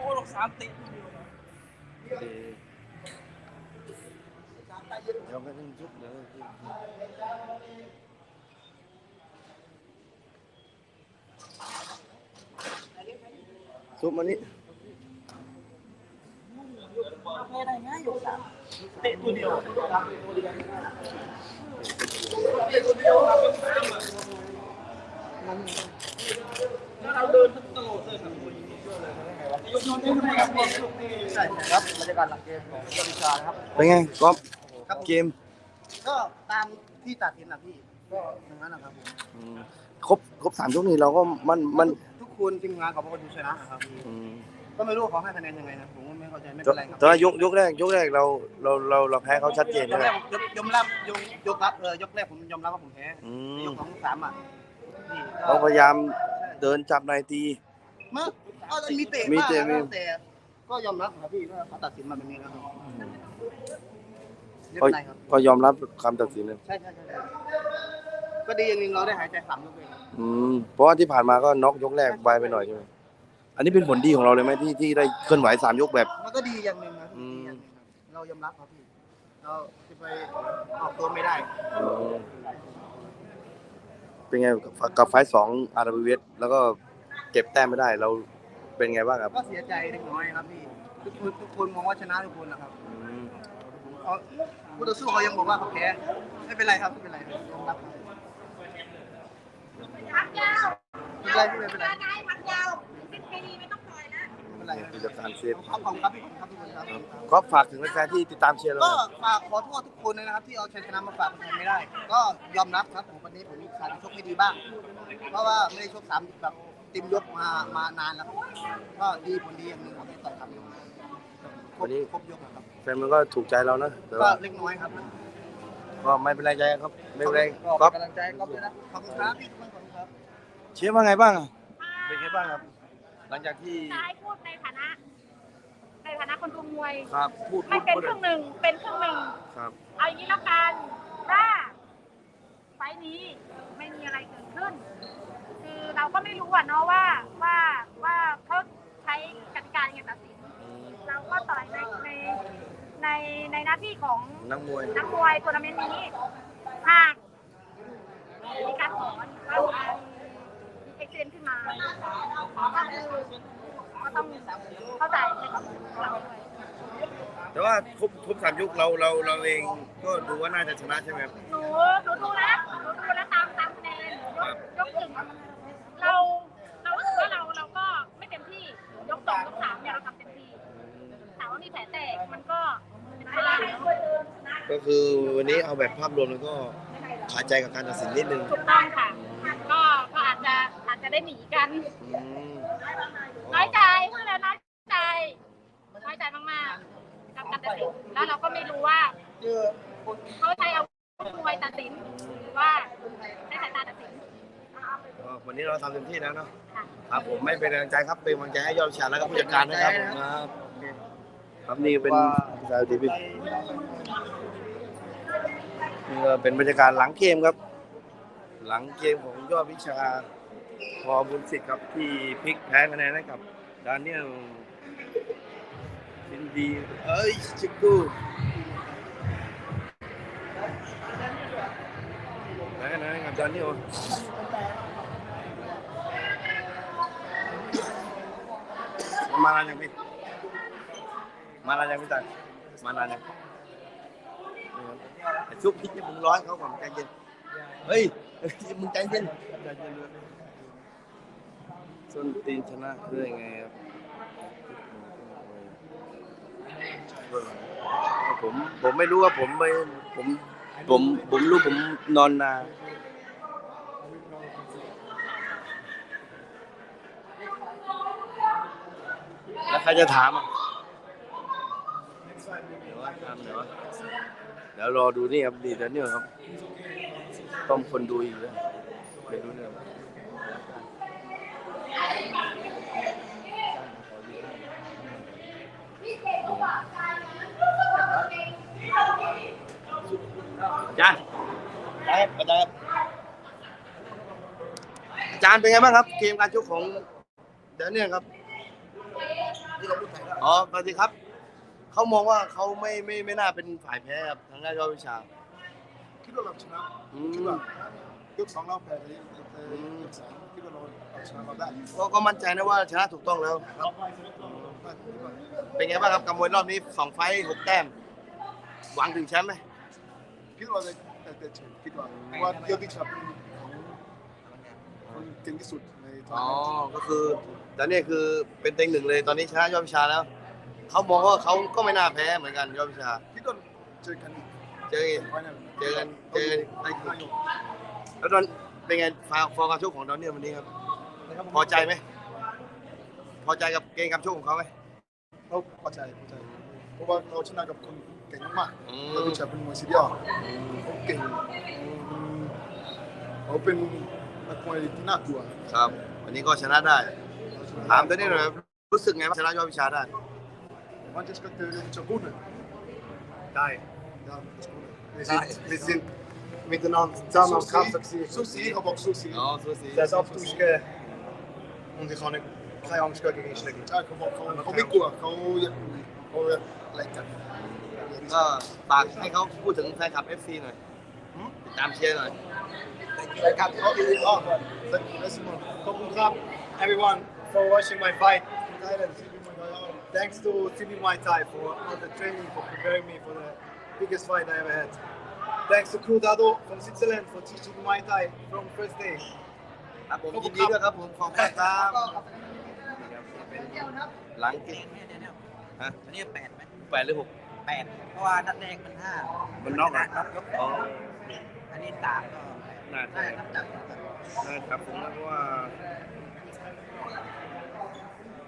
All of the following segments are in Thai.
อ้หรอกสามติดเดียวนะเดี๋ยวก็ต้อง ยุบเดี๋ยวซุปมานี่แพ้ได้ง่ายอยู่สามเตะตัวเดียวแล้วเราเดินตลอดเลยครับยกโยนได้ไหมครับใช่ครับบรรยากาศหลังเกมของกัมพูชานะครับ เป็นไงก๊อฟครับเกมก็ตามที่ตัดสินนะพี่ ก็อย่างนั้นนะครับผมอืมครบครบสามยกนี่เราก็มันมันทุกคนทีมงานเขาบอกว่าดูชนะครับพี่อืมก็ไม่รู้ว่าเขาให้คะแนนยังไงนะผมก็ไม่เข้าใจไม่แต่เป็นไรครับแต่ว่ายกยกแรกยกแรกเราเราเราเราแพ้เขาชัดเจนยใช่กไหมแรกผมยอมรับยกยกรับเออยกแรกผมยอมรับว่าผมแพ้อืมยกสองสามอะพี่เราพยายามเดินจับในตี เมื่อ ก็มีเตะมีเตะบ้างมีแต่ก็ยอมรับครับพี่ว่าเขาตัดสินมาแบบนี้แล้วครับไม่ก็เป็นไรครับ ก็ยอมรับคำตัดสินเลยใช่ใช่ใช่ใช่ก็ดีอย่างหนึงเราได้หายใจสามยกเลยอืมเพราะว่าที่ผ่านมาก็น็อกยกแรกไปไปหน่อยใช่ไหมอันนี้เป็นผลดีของเราเลยไหมที่ที่ได้เคลื่อนไหวสามยกแบบ มันก็ดีอย่างหนึ่งนะอืดีมอย่างหนึ่งครับเรายอมรับครับพี่ เราจะไปออกตัวไม่ได้ อืมเป็นไงกับกับไฟล์สองอาร์บีเวสแล้วก็เก็บแต้มไม่ได้เรา เป็นไงบ้างครับก็เสียใจเล็กน้อยครับพี่ทุกคนทุกคนมองว่าชนะทุกคนนะครับอืมเขาผู้ต่อสู้เขายังบอกว่าเขาแพ้ไม่เป็นไรครับไม่เป็นไรยอมรับครับพักยาวไม่เป็นไรไม่เป็นไรได้พักยาวสิบปีไม่ต้องปล่อยนะไม่เป็นไรกิจการเซฟขอบคุณครับพี่ขอบคุณครับทุกคนครับก็ฝากถึงแฟนๆที่ติดตามเชียร์เราก็หน่อยฝากขอโทษทุกคนเลยนะครับ ที่เอาชัยชนะมาฝากคนไทยไม่ได้ ก็ยอมรับครับผมวันนี้ผมสารชกไม่ดีบ้าง เพราะว่าไม่ได้ชกสามแบบเต็มยกมามานานแล้วครับก็ดีผลดีอย่างหนึ่งครับที่ต่อยครับครบครบยกนะครับแฟนมันก็ถูกใจเรานะแต่ก็ว่าเล็กน้อยครับก็ไม่เป็นไรใจครับ ไม่เป็นไรก็ก๊อฟกำลังใจก๊อฟด้วยนะขอบคุณครับพี่ทุกคนขอบคุณครับ เชียร์ว่าไงบ้างอะเป็นไงบ้างครับ หลังจากที่จะให้พูดในฐานะ ในฐานะคนดูมวย ครับพูดไม่เป็นพูดครึ่งหนึ่ง เป็นครึ่งหนึ่ง ครับเอาอย่างนี้แล้วกันว่าไฟล์นี้ไม่มีอะไรเกิดขึ้น คือเราก็ไม่รู้อะเนาะว่าว่าว่าเขาใช้กติกายังไงตัดสิน เราก็ต่อยในในในในหน้าที่ของนักมวยนักมวยทัวร์นาเมนต์นี้หากมีการถอนหรือว่ามีเอ็กเซนขึ้นมาก็คือก็ต้องเข้าใจในความรู้สึกของเราด้วยแต่ว่าครบครบสามยุคเราเราเราเองก็ดูว่าน่าจะชนะใช่ไหมครับหนูหนูดูแล้วหนูดูแล้วตามตามคะแนนยกยกหนึ่ง แผลแตกมันก็เป็นไปได้อยู่แล้วก็คือวันนี้เอาแบบภาพรวมแล้วก็ขาดใจกับการตัดสินนิดนึงถูกต้องค่ะ ก็ก็อาจจะอาจจะได้หนีกันอืมน้อยใจพูดแล้วน้อยใจน้อยใจมากๆกับการตัดสินแล้วเราก็ไม่รู้ว่าเจอคนเขาใช้อาวุธมวยตัดสินหรือว่าใช้สายตาตัดสินก็วันนี้เราทำเต็มที่แล้วเนาะค่ะครับผมไม่เป็นกำลังใจครับเป็นกำลังใจให้ยอดชาแล้วก็ผู้จัดการนะครับครับ ครับนี่เป็นสาวทีวีนี่ก็เป็นบรรยากาศหลังเกมครับ หลังเกมของยอดวิชาพอบุญสิทธิ์ครับที่พลิกแพ้คะแนนให้กับดานเนียลยินดีเอ้ยชิคกูแพ้คะแนนให้กับดานเนียลมานานยังพี่ มานานยังพี่ตายมานานยังไอ้ซุปพี่มึงร้อนเขาก่อนใจเย็นเฮ้ยมึงใจเย็นใจเย็นด้วยส้นตีนชนะได้ไงครับผมผมไม่รู้ว่าผมไม่ผมผมผมรู้ผมนอนนาแล้วใครจะถามอะ เดี๋ยวว่าถามเดี๋ยวว่าเดี๋ยวรอดูนี่ครับดีเดี๋ยวนี้ครับ ต้องคนดูอีกแล้วไม่รู้เรื่องอาจารย์ครับอาจารย์อาจารย์เป็นไงบ้างครับเกมการชกของเดนเนี่ยครับที่เราอ๋อสวัสดีครับ เขามองว่าเขาไม่ไม่ไม่น่าเป็นฝ่ายแพ้ครับทางด้านยอดวิชา คิดว่าเราชนะอืคิดมว่ายกสองเราแพ้เลยยกสามคิดว่าเราเอาชนะเราได้ก็ก็มั่นใจนะว่าชนะถูกต้องแล้วครับคิดว่าเป็นไงบ้างครับกับมวยรอบนี้สองไฟต์หกแต้มหวังถึงแชมป์ไหมคิดว่าได้ได้ได้เฉยคิดว่าเพราะว่าเยอะที่ชับของคนเก่งที่สุดในทัวอ๋อร์นาเมนต์ก็คือแต่นี่คือเป็นเต็งหนึ่งเลยตอนนี้ชนะยอดวิชาแล้ว เขามองว่าเขาก็ไม่น่าแพ้เหมือนกันยอดวิชาคิดว่าเจอกันอีกเจอไฟนอลเจอกันเจอกันได้คืนแล้วตอนเป็นไงฟาฟอร์มการชกของดอนเนี่ยวันนี้ครับพอใจไหมพอใจกับเกมการชกของเขาไหมเราพอใจพอใจเพราะว่าเราชนะกับคนเก่งมากอืๆมเราดูจะเป็นมวยสุดยอดเขาเก่งเขาเป็นนักมวยที่น่ากลัวครับ วันนี้ก็ชนะได้ ถามตัวนี้หน่อยรู้สึกไงว่าชนะยอดวิชาได้ Want je speelt tegen de Chaboenen? Nee, Ja, Chaboenen. we zijn, we zijn miteinander zusammen am Kampf Susi, gewesen. Susi, aber auch Susi. อ๋อสู้สี Der ist abgeschlossen und ich habe nicht, keine Angst gegen Einschläge. Ja, เขาบอกเขาเขาไม่กลัวเขาอยากเขาอยากอะไรกันก็ฝากให้เขาพูดถึงแฟนคลับ FC หน่อยติดตามเชียร์หน่อยรายการที่เขาดีอ๋อเลสมอน Kopenkrab, everyone for watching my fight in Thailand. Thanks to TV Muay Thai for all the training, for preparing me for the biggest fight I ever had. Thanks to Crew Dado from Switzerland for teaching Muay Thai from first day. ครับผมยินดีด้วยครับผมขอบคุณครับหลังเกมฮะอันนี้แปดไหมแปดหรือหกแปดเพราะว่านัดแรกมันห้ามันน็อกอะน็อกยกอ๋ออันนี้สามก็น่าได้จะนับจากนะครับผมนะเพราะว่า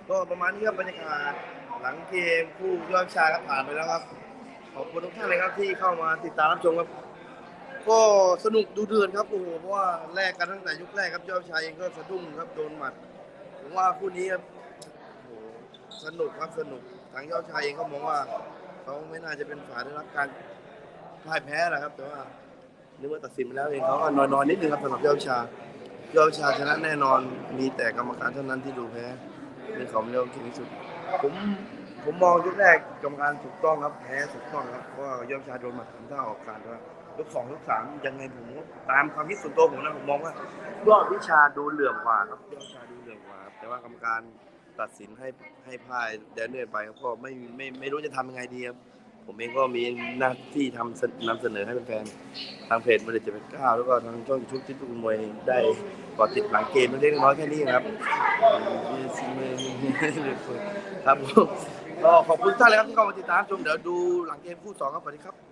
ก็ประมาณนี้ครับบรรยากาศหลังเกมคู่ยอดชาครับผ่านไปแล้วครับ ขอบคุณทุกท่านเลยครับที่เข้ามาติดตามรับชมครับ ก็สนุกดูเดือดครับโอ้โหเพราะว่าแลกกันตั้งแต่ยุคแรกครับยอดชาเองก็สะดุ้งครับโดนหมัดผมว่าคู่นี้ครับโอ้โหสนุกครับสนุกทางยอดชายเองก็มองว่าเขาไม่น่าจะเป็นฝ่ายได้รับการพ่ายแพ้แหละครับ แต่ว่านึกว่าตัดสินไปแล้วเองเขาก็นอนๆนิดนึงครับสำหรับยอดชายอดชาชนะแน่นอนมีแต่กรรมการเท่านั้นที่ดูแพ้ เป็นเขาเรียกว่าเก่งที่สุด ผมผมมองยกแรกกรรมการถูกต้องครับแพ้ถูกต้องครับเพราะว่ายอดชาโดนหมัดทำท่าออกการว่ายกสองยกสามยังไงผมตามความคิดส่วนตัวผมนะผมมองว่ายอดวิชาดูเหลื่อมกว่าครับยอดวิชาดูเหลื่อมกว่าครับแต่ว่ากรรมการตัดสินให้ให้พ่ายแดนเนอร์ไปครับก็ไม่ไม่ไม่รู้จะทำยังไงดีครับผมเองก็มีหน้าที่ทำเสนำเสนอให้แฟนๆทางเพจมันเลยจะเป็นก้าแล้วก็ทางช่องชุดที่ทุกมวยได้ กอติดหลังเกมเล็กน้อยๆแค่นี้ครับครับผมก็ขอบคุณท่านเลยครับที่เข้ามาติดตามชมเดี๋ยวดูหลังเกมคู่สองครับสวัสดีครับ